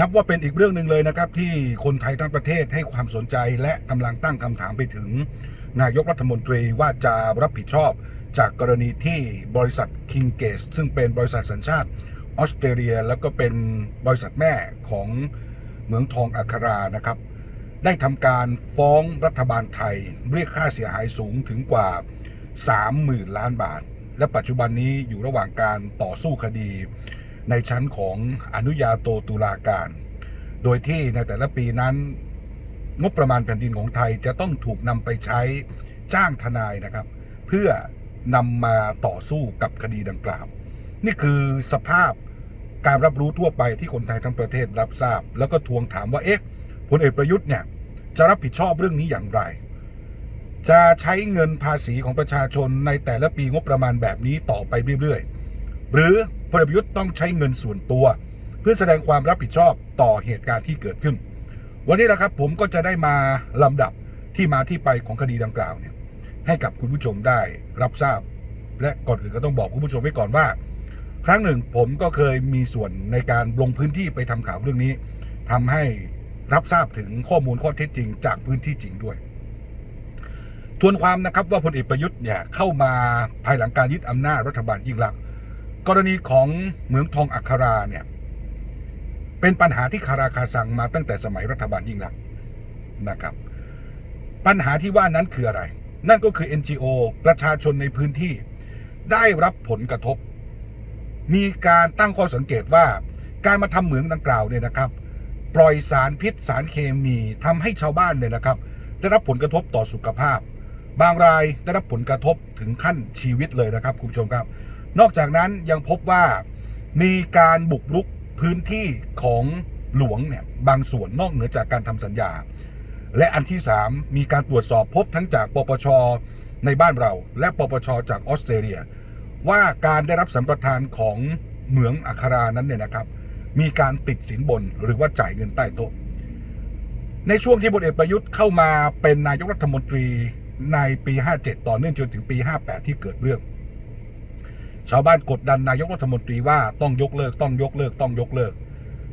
นับว่าเป็นอีกเรื่องหนึ่งเลยนะครับ ที่คนไทยทั้งประเทศให้ความสนใจและกำลังตั้งคำถามไปถึง นายกรัฐมนตรีว่าจะรับผิดชอบจากกรณีที่บริษัท King g a t e ซึ่งเป็นบริษัทสัญชาติออสเตรเลีย แล้วก็เป็นบริษัทแม่ของเหมืองทองอัครานะครับ ได้ทำการฟ้องรัฐบาลไทย เรียกค่าเสียหายสูงถึงกว่า 30,000 ล้านบาท และปัจจุบันนี้อยู่ระหว่างการต่อสู้คดี ในชั้นของอนุญาโตตุลาการ โดยที่ในแต่ละปีนั้นงบประมาณแผ่นดินของไทยจะต้องถูกนำไปใช้จ้างทนายนะครับ เพื่อนำมาต่อสู้กับคดีดังกล่าว นี่คือสภาพการรับรู้ทั่วไปที่คนไทยทั้งประเทศรับทราบ แล้วก็ทวงถามว่าเอ๊ะพลเอกประยุทธ์เนี่ยจะรับผิดชอบเรื่องนี้อย่างไร จะใช้เงินภาษีของประชาชนในแต่ละปีงบประมาณแบบนี้ต่อไปเรื่อยๆ หรือพลเอกประยุทธ์ต้องใช้เงินส่วนตัว เพื่อแสดงความรับผิดชอบต่อเหตุการณ์ที่เกิดขึ้น วันนี้นะครับผมก็จะได้มาลำดับที่มาที่ไปของคดีดังกล่าวเนี่ยให้กับคุณผู้ชมได้รับทราบ และก่อนอื่นก็ต้องบอกคุณผู้ชมไว้ก่อนว่า ครั้งหนึ่งผมก็เคยมีส่วนในการลงพื้นที่ไปทำข่าวเรื่องนี้ทำให้รับทราบถึงข้อมูลข้อเท็จจริง จากพื้นที่จริงด้วย ทวนความนะครับว่าพลเอกประยุทธ์เนี่ยเข้ามาภายหลังการยึดอำนาจรัฐบาลยิ่งลักษณ์ กรณีของเหมืองทองอัคราเนี่ยเป็นปัญหาที่คาราคาซังมาตั้งแต่สมัยรัฐบาลยิ่งลักษณ์นะครับ ปัญหาที่ว่านั้นคืออะไร นั่นก็คือ NGO ประชาชนในพื้นที่ได้รับผลกระทบ มีการตั้งข้อสังเกตว่าการมาทำเหมืองดังกล่าวเนี่ยนะครับ ปล่อยสารพิษสารเคมีทำให้ชาวบ้านเนี่ยนะครับ ได้รับผลกระทบต่อสุขภาพ บางรายได้รับผลกระทบถึงขั้นชีวิตเลยนะครับคุณผู้ชมครับ นอกจากนั้นยังพบว่ามีการบุกรุกพื้นที่ของหลวงเนี่ยบางส่วนนอกเหนือจากการทำสัญญา และอันที่ 3 มีการตรวจสอบพบทั้งจากปปชในบ้านเรา และปปชจากออสเตรเลีย ว่าการได้รับสัมปทานของเหมืองอัครานั้นเนี่ยนะครับ มีการติดสินบนหรือว่าจ่ายเงินใต้โต๊ะในช่วงที่พลเอกประยุทธ์เข้ามาเป็นนายกรัฐมนตรีในปี 57 ต่อเนื่องจนถึงปี 58 ที่เกิดเรื่อง ชาวบ้านกดดันนายกรัฐมนตรีว่าต้องยกเลิกต้องยกเลิกต้องยกเลิก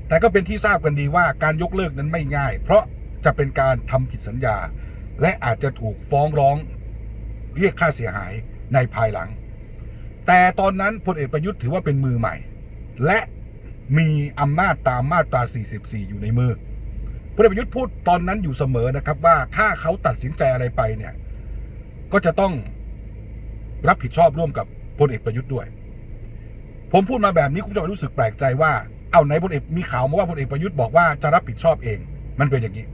แต่ก็เป็นที่ทราบกันดีว่าการยกเลิกนั้นไม่ง่าย เพราะจะเป็นการทำผิดสัญญา และอาจจะถูกฟ้องร้องเรียกค่าเสียหายในภายหลัง แต่ตอนนั้นพลเอกประยุทธ์ถือว่าเป็นมือใหม่ และมีอำนาจตามมาตรา 44 อยู่ในมือพลเอกประยุทธ์พูดตอนนั้นอยู่เสมอนะครับว่าถ้าเขาตัดสินใจอะไรไปเนี่ยก็จะต้องรับผิดชอบร่วมกับ พลเอกประยุทธ์ด้วย ผมพูดมาแบบนี้คุณผู้ชมรู้สึกแปลกใจว่าเอาไหนพลเอกมีข่าวมาว่าพลเอกประยุทธ์บอกว่าจะรับผิดชอบเอง มันเป็นอย่างนี้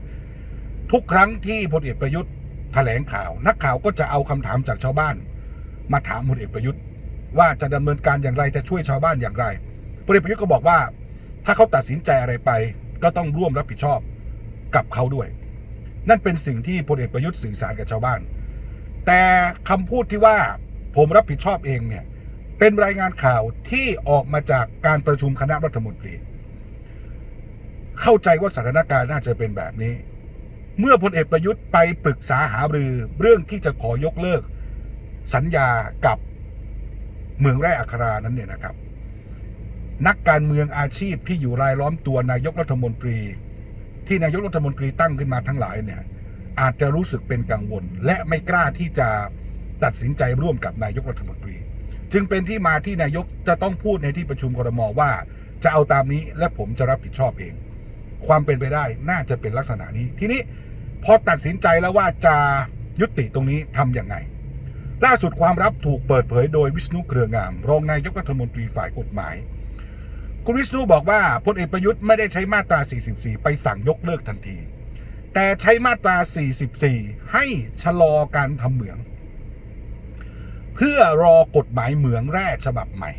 ทุกครั้งที่พลเอกประยุทธ์แถลงข่าว นักข่าวก็จะเอาคำถามจากชาวบ้าน มาถามพลเอกประยุทธ์ ว่าจะดำเนินการอย่างไรจะช่วยชาวบ้านอย่างไรพลเอกประยุทธ์ก็บอกว่า ถ้าเขาตัดสินใจอะไรไป ก็ต้องร่วมรับผิดชอบกับเขาด้วย นั่นเป็นสิ่งที่พลเอกประยุทธ์สื่อสารกับชาวบ้าน แต่คำพูดที่ว่า ผมรับผิดชอบเองเนี่ยเป็นรายงานข่าวที่ออกมาจากการประชุมคณะรัฐมนตรี เข้าใจว่าสถานการณ์น่าจะเป็นแบบนี้ เมื่อพลเอกประยุทธ์ไปปรึกษาหารือเรื่องที่จะขอยกเลิก สัญญากับเมืองแร่อัครานั้นเนี่ยนะครับ นักการเมืองอาชีพที่อยู่รายล้อมตัวนายกรัฐมนตรี ที่นายกรัฐมนตรีตั้งขึ้นมาทั้งหลายเนี่ยอาจจะรู้สึกเป็นกังวล และไม่กล้าที่จะ ตัดสินใจร่วมกับนายกรัฐมนตรี จึงเป็นที่มาที่นายกจะต้องพูดในที่ประชุมครมว่า จะเอาตามนี้และผมจะรับผิดชอบเอง ความเป็นไปได้น่าจะเป็นลักษณะนี้ ทีนี้พอตัดสินใจแล้วว่าจะยุติตรงนี้ทำอย่างไง ล่าสุดความลับถูกเปิดเผยโดยวิษณุเครืองาม รองนายกรัฐมนตรีฝ่ายกฎหมาย คุณวิษณุบอกว่าพลเอกประยุทธ์ไม่ได้ใช้มาตรา 44 ไปสั่งยกเลิกทันที แต่ใช้มาตรา 44 ให้ชะลอการทำเหมือง เพื่อรอกฎหมายเหมืองแร่ฉบับใหม่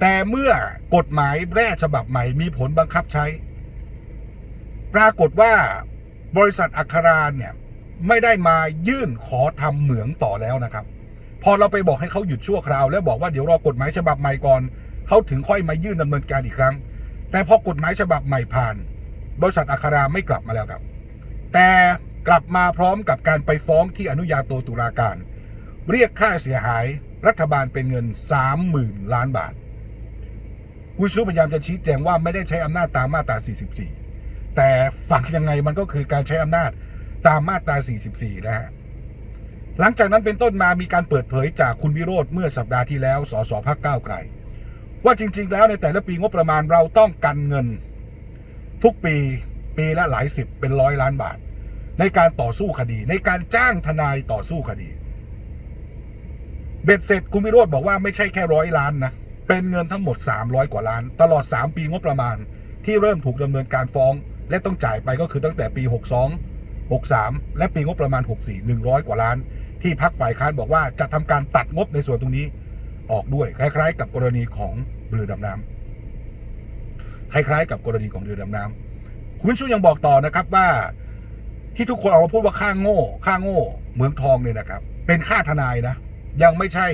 แต่เมื่อกฎหมายแร่ฉบับใหม่มีผลบังคับใช้ ปรากฏว่าบริษัทอัคราเนี่ยไม่ได้มายื่นขอทำเหมืองต่อแล้วนะครับ พอเราไปบอกให้เขาหยุดชั่วคราว แล้วบอกว่าเดี๋ยวรอกฎหมายฉบับใหม่ก่อนเขาถึงค่อยมายื่นดำเนินการอีกครั้ง แต่พอกฎหมายฉบับใหม่ผ่าน บริษัทอัคราไม่กลับมาแล้วครับ แต่กลับมาพร้อมกับการไปฟ้องที่อนุญาโตตุลาการ เรียกค่าเสียหายรัฐบาลเป็นเงิน 30,000 ล้านบาท วิษณุพยายามจะชี้แจงว่าไม่ได้ใช้อำนาจตามมาตรา 44 แต่ฝังยังไงมันก็คือการใช้อำนาจตามมาตรา 44 นะฮะ หลังจากนั้นเป็นต้นมามีการเปิดเผยจากคุณวิโรธเมื่อสัปดาห์ที่แล้ว สสพักก้าวไกล ว่าจริง ๆ แล้วในแต่ละปีงบประมาณเราต้องกันเงิน ทุกปีปีละหลายสิบเป็นร้อยล้านบาท ในการต่อสู้คดี ในการจ้างทนายต่อสู้คดี เบ็ดเสร็จคุณวิโรธบอกว่าไม่ใช่แค่ร้อยล้านนะเป็นเงินทั้งหมด 300 กว่าล้าน ตลอด 3 ปีงบประมาณ ที่เริ่มถูกดำเนินการฟ้อง และต้องจ่ายไปก็คือตั้งแต่ปี 62 63 และปีงบประมาณ 64 100 กว่าล้าน ที่พักฝ่ายค้านบอกว่าจะทำการตัดงบในส่วนตรงนี้ ออกด้วยคล้าย ๆ กับกรณีของเรือดำน้ำคล้ายๆ กับกรณีของเรือดำน้ำคุณวิชุยังบอกต่อนะครับว่า ที่ทุกคนเอามาพูดว่าค่าโง่ค่าโง่เหมืองทองเนี่ยนะครับ เป็นค่าทนายนะ ยังไม่ใช่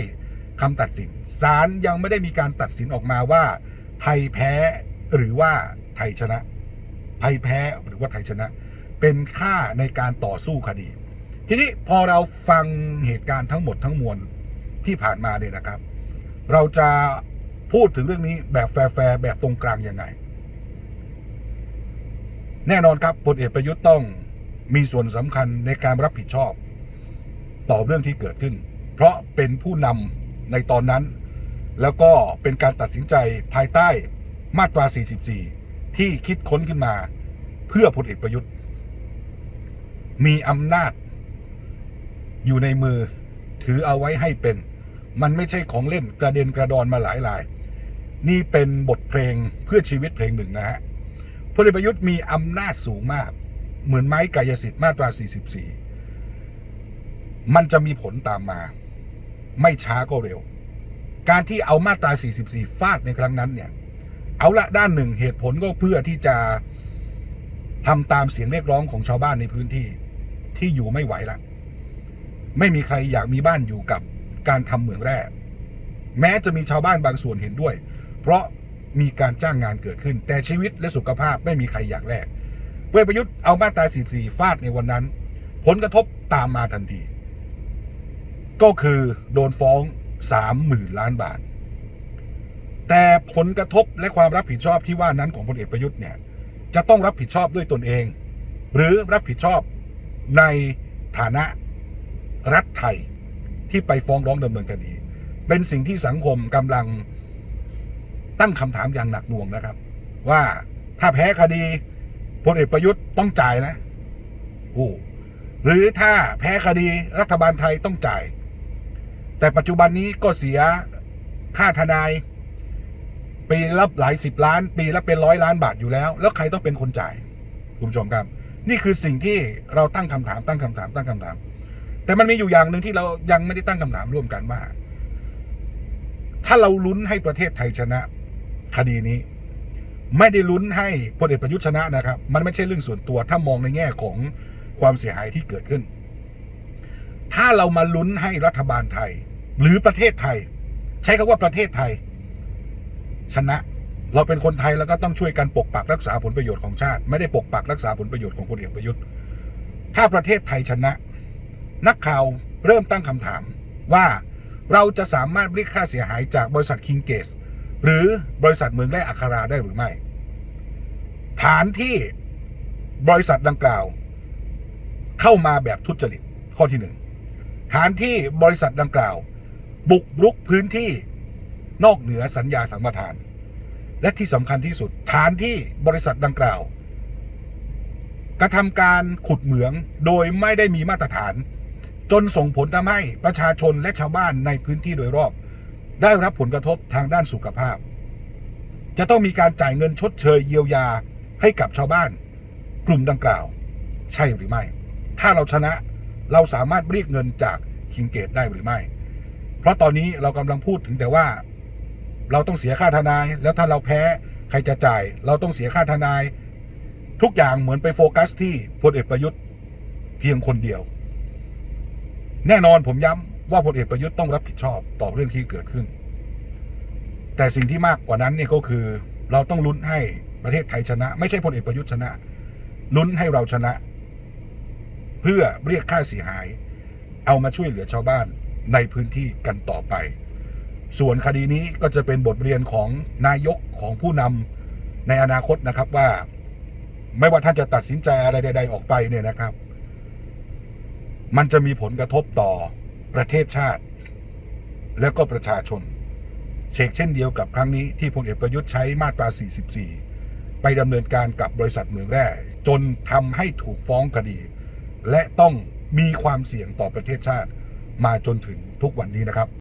คำตัดสินศาลยังไม่ได้มีการตัดสินออกมาว่า ไทยแพ้หรือว่าไทยชนะ ไทยแพ้หรือว่าไทยชนะ เป็นค่าในการต่อสู้คดี ทีนี้พอเราฟังเหตุการณ์ทั้งหมดทั้งมวลที่ผ่านมาเนี่ยนะครับ เราจะพูดถึงเรื่องนี้แบบแฟร์แบบตรงกลางยังไง แน่นอนครับพลเอกประยุทธ์ต้องมีส่วนสำคัญในการรับผิดชอบ ต่อเรื่องที่เกิดขึ้น เพราะเป็นผู้นำในตอนนั้น แล้วก็เป็นการตัดสินใจภายใต้มาตรา 44 ที่คิดค้นขึ้นมา เพื่อพลเอกประยุทธ์ มีอำนาจ อยู่ในมือถือเอาไว้ให้เป็น มันไม่ใช่ของเล่นกระเด็นกระดอนมาหลายลายนี่เป็นบทเพลงเพื่อชีวิตเพลงหนึ่งนะฮะพลเอกประยุทธ์มีอำนาจสูงมาก เหมือนไม้กายสิทธิ์มาตรา 44 มันจะมีผลตามมา ไม่ช้าก็เร็ว การที่เอามาตรา 44 ฟาดในครั้งนั้นเนี่ย เอาละด้านหนึ่งเหตุผลก็เพื่อที่จะทำตามเสียงเรียกร้องของชาวบ้านในพื้นที่ที่อยู่ไม่ไหวละไม่มีใครอยากมีบ้านอยู่กับการทำเหมืองแร่แม้จะมีชาวบ้านบางส่วนเห็นด้วย เพราะมีการจ้างงานเกิดขึ้น แต่ชีวิตและสุขภาพไม่มีใครอยากแลกพลเอกประยุทธ์เอามาตรา 44 ฟาดในวันนั้น ผลกระทบตามมาทันที ก็คือโดนฟ้อง30,000ล้านบาท แต่ผลกระทบและความรับผิดชอบที่ว่านั้นของพลเอกประยุทธ์เนี่ยจะต้องรับผิดชอบด้วยตนเอง หรือรับผิดชอบในฐานะรัฐไทยที่ไปฟ้องร้องดำเนินคดี เป็นสิ่งที่สังคมกำลังตั้งคำถามอย่างหนักหน่วงนะครับ ว่าถ้าแพ้คดีพลเอกประยุทธ์ต้องจ่ายนะ โอ้หรือถ้าแพ้คดีรัฐบาลไทยต้องจ่าย แต่ปัจจุบันนี้ก็เสียค่าทนาย ปีละหลายสิบล้าน ปีละเป็นร้อยล้านบาทอยู่แล้ว แล้วใครต้องเป็นคนจ่ายคุณผู้ชมครับ นี่คือสิ่งที่เราตั้งคำถามตั้งคำถามตั้งคำถาม แต่มันมีอยู่อย่างหนึ่งที่เรายังไม่ได้ตั้งคำถามร่วมกันว่า ถ้าเราลุ้นให้ประเทศไทยชนะ คดีนี้ ไม่ได้ลุ้นให้พลเอกประยุทธ์ชนะนะครับ มันไม่ใช่เรื่องส่วนตัวถ้ามองในแง่ของความเสียหายที่เกิดขึ้น ถ้าเรามาลุ้นให้รัฐบาลไทย หรือประเทศไทย ใช้คำว่าประเทศไทย ชนะเราเป็นคนไทยแล้วก็ต้องช่วยกันปกปักรักษาผลประโยชน์ของชาติ ไม่ได้ปกปักรักษาผลประโยชน์ของพลเอกประยุทธ์ ถ้าประเทศไทยชนะ นักข่าวเริ่มตั้งคำถามว่าเราจะสามารถเรียกค่าเสียหายจากบริษัทคิงเกสหรือบริษัทเมืองแร่อัคราได้หรือไม่ ฐานที่บริษัทดังกล่าว เข้ามาแบบทุจริตข้อที่หนึ่ง ฐานที่บริษัทดังกล่าว บุกรุกพื้นที่นอกเหนือสัญญาสัมปทาน และที่สำคัญที่สุด ฐานที่บริษัทดังกล่าว กระทำการขุดเหมืองโดยไม่ได้มีมาตรฐาน จนส่งผลทำให้ประชาชนและชาวบ้านในพื้นที่โดยรอบ ได้รับผลกระทบทางด้านสุขภาพ จะต้องมีการจ่ายเงินชดเชยเยียวยาให้กับชาวบ้าน กลุ่มดังกล่าว ใช่หรือไม่ ถ้าเราชนะ เราสามารถเรียกเงินจากคิงเกตได้หรือไม่ เพราะตอนนี้เรากำลังพูดถึงแต่ว่า เราต้องเสียค่าทนาย แล้วถ้าเราแพ้ใครจะจ่าย เราต้องเสียค่าทนาย ทุกอย่างเหมือนไปโฟกัสที่พลเอกประยุทธ์เพียงคนเดียว แน่นอนผมย้ำว่าพลเอกประยุทธ์ต้องรับผิดชอบต่อเรื่องที่เกิดขึ้น แต่สิ่งที่มากกว่านั้นเนี่ยก็คือ เราต้องลุ้นให้ประเทศไทยชนะ ไม่ใช่พลเอกประยุทธ์ชนะ ลุ้นให้เราชนะ เพื่อเรียกค่าเสียหาย เอามาช่วยเหลือชาวบ้านในพื้นที่กันต่อไป ส่วนคดีนี้ก็จะเป็นบทเรียนของนายกของผู้นำในอนาคตนะครับว่า ไม่ว่าท่านจะตัดสินใจอะไรใด ๆ ออกไปเนี่ยนะครับ มันจะมีผลกระทบต่อประเทศชาติ และก็ประชาชนเชกเช่นเดียวกับครั้งนี้ที่พลเอกประยุทธ์ใช้มาตรา 44 ไปดำเนินการกับบริษัทเหมืองแร่จนทำให้ถูกฟ้องคดี และต้องมีความเสี่ยงต่อประเทศชาติมาจนถึงทุกวันนี้นะครับ